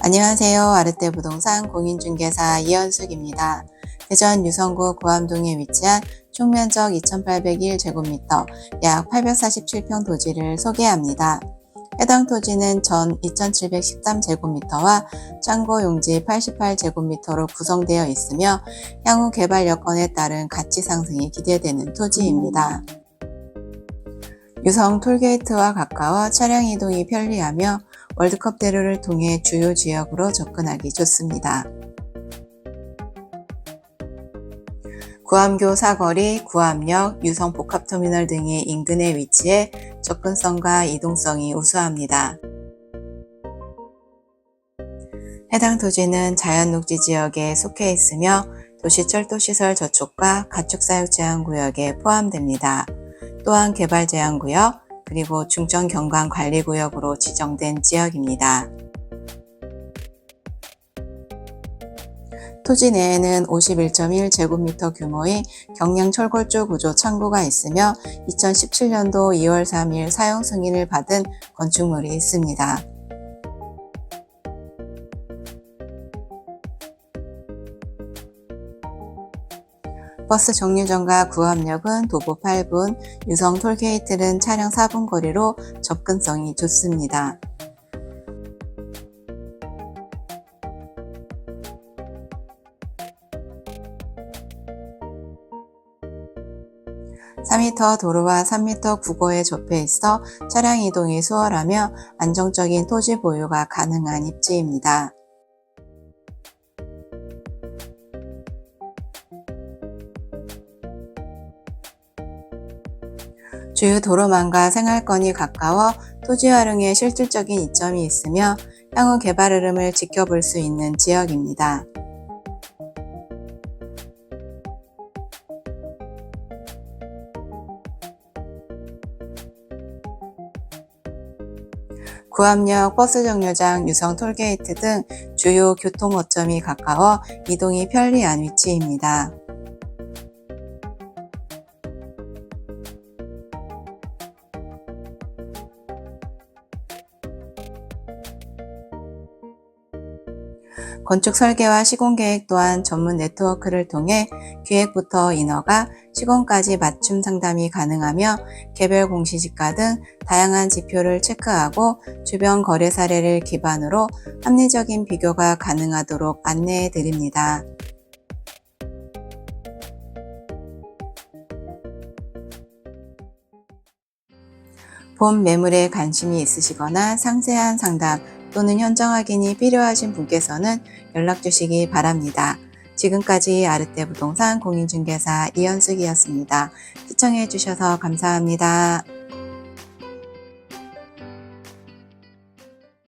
안녕하세요. 아르떼 부동산 공인중개사 이현숙입니다. 대전 유성구 구암동에 위치한 총면적 2,801제곱미터, 약 847평 토지를 소개합니다. 해당 토지는 전 2,713제곱미터와 창고 용지 88제곱미터로 구성되어 있으며 향후 개발 여건에 따른 가치 상승이 기대되는 토지입니다. 유성 톨게이트와 가까워 차량 이동이 편리하며 월드컵 대로를 통해 주요 지역으로 접근하기 좋습니다. 구암교 사거리, 구암역, 유성 복합터미널 등의 인근에 위치해 접근성과 이동성이 우수합니다. 해당 토지는 자연녹지 지역에 속해 있으며 도시철도시설 저촉과 가축사육 제한구역에 포함됩니다. 또한 개발 제한구역, 그리고 중점 경관 관리 구역으로 지정된 지역입니다. 토지 내에는 51.1제곱미터 규모의 경량 철골조 구조 창고가 있으며 2017년도 2월 3일 사용 승인을 받은 건축물이 있습니다. 버스 정류장과 구암역은 도보 8분, 유성 톨게이트는 차량 4분 거리로 접근성이 좋습니다. (4m) 도로와 (3m) 국어에 접해 있어 차량 이동이 수월하며 안정적인 토지 보유가 가능한 입지입니다. 주요 도로망과 생활권이 가까워 토지 활용에 실질적인 이점이 있으며 향후 개발 흐름을 지켜볼 수 있는 지역입니다. 구암역 버스 정류장, 유성 톨게이트 등 주요 교통 거점이 가까워 이동이 편리한 위치입니다. 건축 설계와 시공 계획 또한 전문 네트워크를 통해 기획부터 인허가, 시공까지 맞춤 상담이 가능하며 개별 공시지가 등 다양한 지표를 체크하고 주변 거래 사례를 기반으로 합리적인 비교가 가능하도록 안내해 드립니다. 본 매물에 관심이 있으시거나 상세한 상담 또는 현장 확인이 필요하신 분께서는 연락 주시기 바랍니다. 지금까지 아르떼 부동산 공인중개사 이현숙이었습니다. 시청해 주셔서 감사합니다.